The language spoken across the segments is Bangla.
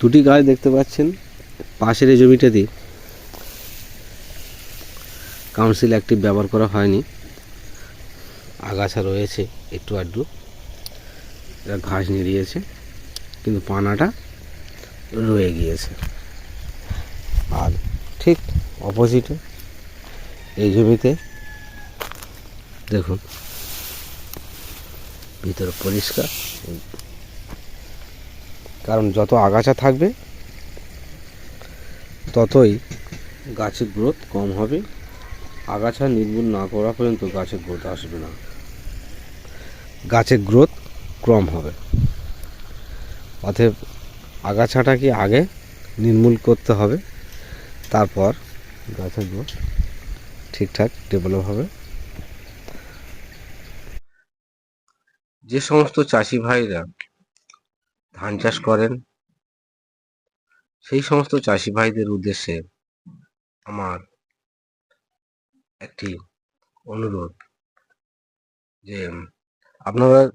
দুটি গাছ দেখতে পাচ্ছেন, পাশের এই জমিটাতে কাউন্সিল অ্যাক্টিভ ব্যবহার করা হয়নি। আগাছা রয়েছে একটু আধটু, এরা ঘাস নিড়িয়েছে, কিন্তু পানাটা রয়ে গিয়েছে। আর ঠিক অপোজিটে এই জমিতে দেখুন, ভিতরে পরিষ্কার কারণ যত আগাছা থাকবে, ততই গাছের গ্রোথ কম হবে। আগাছা নির্মূল না করা পর্যন্ত গাছের গ্রোথ আসবে না। গাছের গ্রোথ কম হবে। অতএব আগাছাটাকে আগে নির্মূল করতে হবে, তারপর গাছের গ্রোথ ঠিকঠাক ডেভেলপ হবে। যে সমস্ত চাষি ভাইরা ধান চাষ করেন। সেই সমস্ত চাষি ভাইদের উদ্দেশ্যে আমার একটি অনুরোধ যে, আপনারা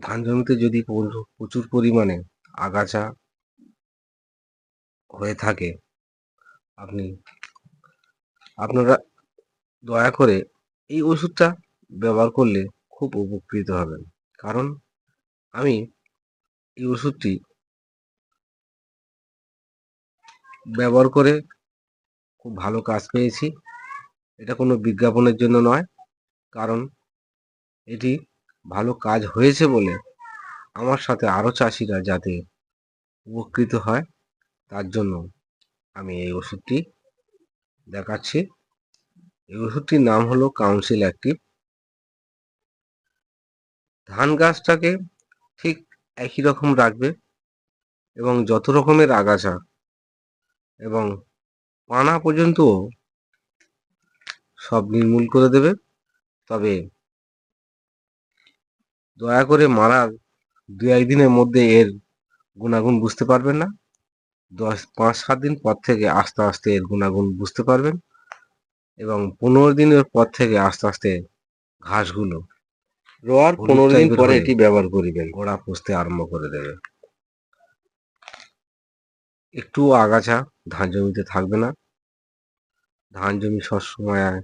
ধান জমিতে যদি প্রচুর- পরিমাণে আগাছা হয়ে থাকে, আপনি, আপনারা দয়া করে এই ওষুধটা ব্যবহার করলে খুব উপকৃত হবেন। কারণ আমি এই ওষুধটি ব্যবহার করে খুব ভালো কাজ পেয়েছি। এটা কোনো বিজ্ঞাপনের জন্য নয়, কারণ এটি ভালো কাজ হয়েছে বলে আমার সাথে আরও চাষিরা যাতে উপকৃত হয়, তার জন্য আমি এই ওষুধটি দেখাচ্ছি। এই ওষুধটির নাম হলো কাউন্সিল অ্যাক্টিভ। ধান গাছটাকে ঠিক একই রকম রাখবে এবং যত রকমের আগাছা এবং পানা পর্যন্ত সব নির্মূল করে দেবে। তবে দয়া করে মারার দু একদিনের মধ্যে এর গুণাগুণ বুঝতে পারবেন না। দশ, পাঁচ, সাত দিন পর থেকে আস্তে আস্তে এর গুণাগুণ বুঝতে পারবেন এবং পনেরো দিনের পর থেকে আস্তে আস্তে ঘাসগুলো রোয়ার পনেরো দিন পরে এটি ব্যবহার করিবেন। গোড়া পুষতে আরম্ভ করে দেবে। একটু আগাছা ধান জমিতে থাকবে না। ধান জমি সবসময়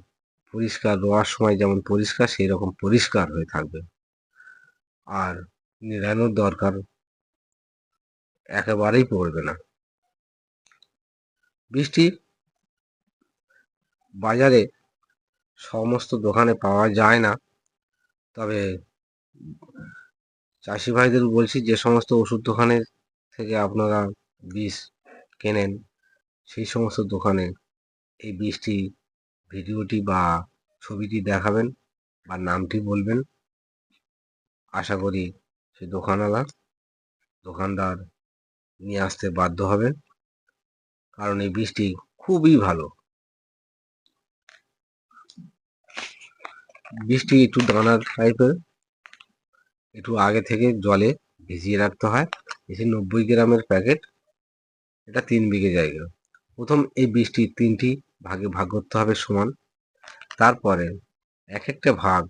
পরিষ্কার রোয়ার সময় যেমন পরিষ্কার সেই রকম পরিষ্কার হয়ে থাকবে। আর নিড়ানোর দরকার একেবারেই পড়বে না। বৃষ্টি বাজারে সমস্ত দোকানে পাওয়া যায় না। তবে চাষি ভাইদের বলছি যে সমস্ত ওষুধ দোকানে থেকে আপনারা বীজ কেনেন, সেই সমস্ত দোকানে এই বীজটি ভিডিওটি বা ছবিটি দেখাবেন বা নামটি বলবেন। আশা করি সে দোকানওয়ালা, দোকানদার নিয়ে আসতে বাধ্য হবেন কারণ এই বীজটি খুবই ভালো। বীজটি একটু দানার টাইপের একটু আগে থেকে জলে ভিজিয়ে রাখতে হয়। এটি নব্বই গ্রামের প্যাকেট এটা তিন বিঘে জায়গা। প্রথম এই বীজটি তিনটি ভাগে ভাগ করতে হবে সমান। তারপরে এক একটা ভাগ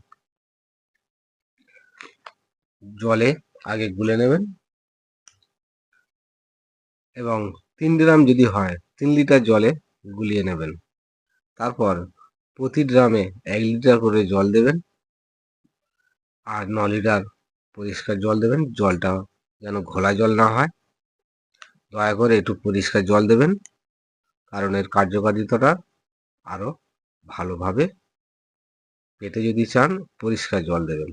জলে আগে গুলে নেবেন। এবং তিন গ্রাম যদি হয়, তিন লিটার জলে গুলিয়ে নেবেন। তারপর প্রতি ড্রামে এক লিটার করে জল দেবেন আর ন লিটার পরিষ্কার জল দেবেন। জলটা যেন ঘোলা জল না হয়। দয়া করে একটু পরিষ্কার জল দেবেন। কারণ এর কার্যকারিতাটা আরও ভালোভাবে পেতে যদি চান পরিষ্কার জল দেবেন।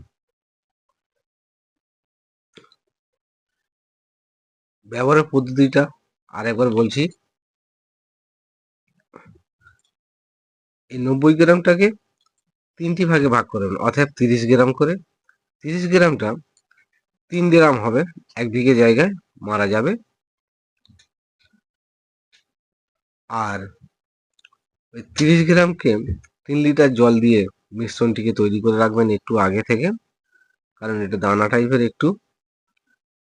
ব্যবহারের পদ্ধতিটা আরেকবার বলছি। এই নব্বই গ্রামটাকে তিনটি ভাগে ভাগ করবেন অর্থাৎ তিরিশ গ্রাম করে। তিরিশ গ্রামটা তিন গ্রাম হবে, এক বিঘে জায়গায় মারা যাবে। আর ওই তিরিশ গ্রামকে তিন লিটার জল দিয়ে মিশ্রণটিকে তৈরি করে রাখবেন একটু আগে থেকে, কারণ এটা দানা টাইপের একটু।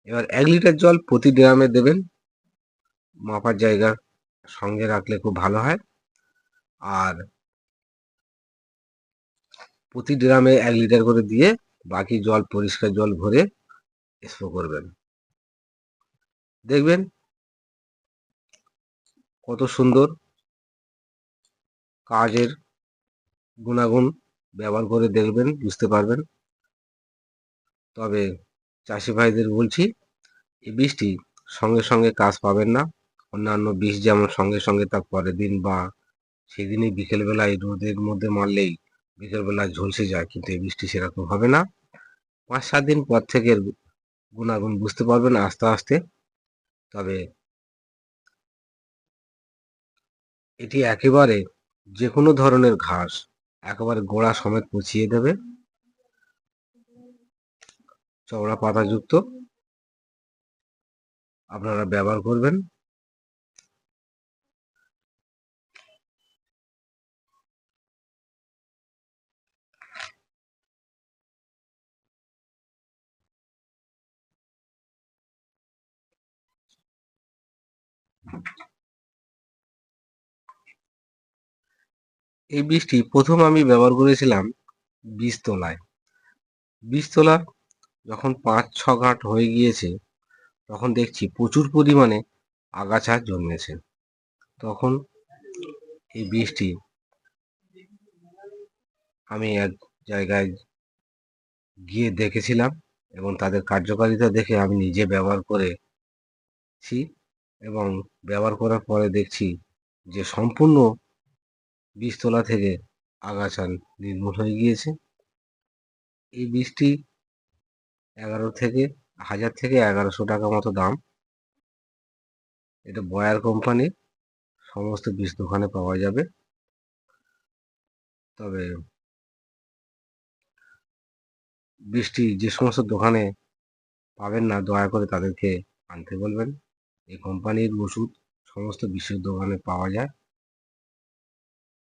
এবার এক লিটার জল প্রতি ড্রামে দেবেন, মাপার জায়গা সঙ্গে রাখলে খুব ভালো হয়। আর প্রতি ড্রামে এক লিটার করে দিয়ে বাকি জল, পরিষ্কার জল ভরে স্প্রে করবেন। দেখবেন কত সুন্দর কাজের গুণাগুণ ব্যবহার করে দেখবেন, বুঝতে পারবেন। তবে চাষি ভাইদের বলছি, এই বীজটি সঙ্গে সঙ্গে কাজ পাবেন না। অন্যান্য বীজ যেমন সঙ্গে সঙ্গে তার পরের দিন বা সেদিনই বিকেলবেলায় রোদের মধ্যে মারলেই বিকেলবেলা ঝলসে যায়, কিন্তু এই বৃষ্টি সেরকম হবে না। পাঁচ, সাত দিন পর থেকে গুণাগুণ বুঝতে পারবেন আস্তে আস্তে। তবে এটি একেবারে যে কোনো ধরনের ঘাস, একেবারে গোড়া সমেত পচিয়ে দেবে। চওড়া পাতাযুক্ত। আপনারা ব্যবহার করবেন। এই বীজটি প্রথম আমি ব্যবহার করেছিলাম বীজতলায় বীজতলা যখন পাঁচ, ছ ঘাট হয়ে গিয়েছে, তখন দেখছি প্রচুর পরিমাণে আগাছা জন্মেছে। তখন এই বীজটি আমি এক জায়গায় গিয়ে দেখেছিলাম এবং তাদের কার্যকারিতা দেখে আমি নিজে ব্যবহার করেছি। এবং ব্যবহার করার পরে দেখছি যে সম্পূর্ণ বীজতলা থেকে আগাছা নির্মূল হয়ে গিয়েছে। এই বীজটি এগারো থেকে, হাজার থেকে এগারোশো টাকা মতো দাম। এটা বয়ার কোম্পানির সমস্ত বীজ দোকানে পাওয়া যাবে। তবে বৃষ্টি যে সমস্ত দোকানে পাবেন না, দয়া করে তাদেরকে আনতে বলবেন। এই কোম্পানির ওষুধ সমস্ত বিশ্বের দোকানে পাওয়া যায়।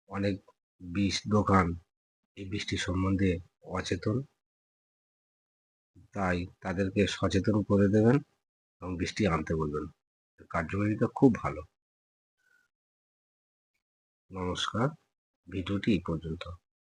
অনেক বিষ দোকান এই বৃষ্টি সম্বন্ধে অচেতন। তাই তাদেরকে সচেতন করে দেবেন এবং বৃষ্টি আনতে বলবেন। কার্যকারিতা খুব ভালো। নমস্কার। ভিডিওটি এই পর্যন্ত।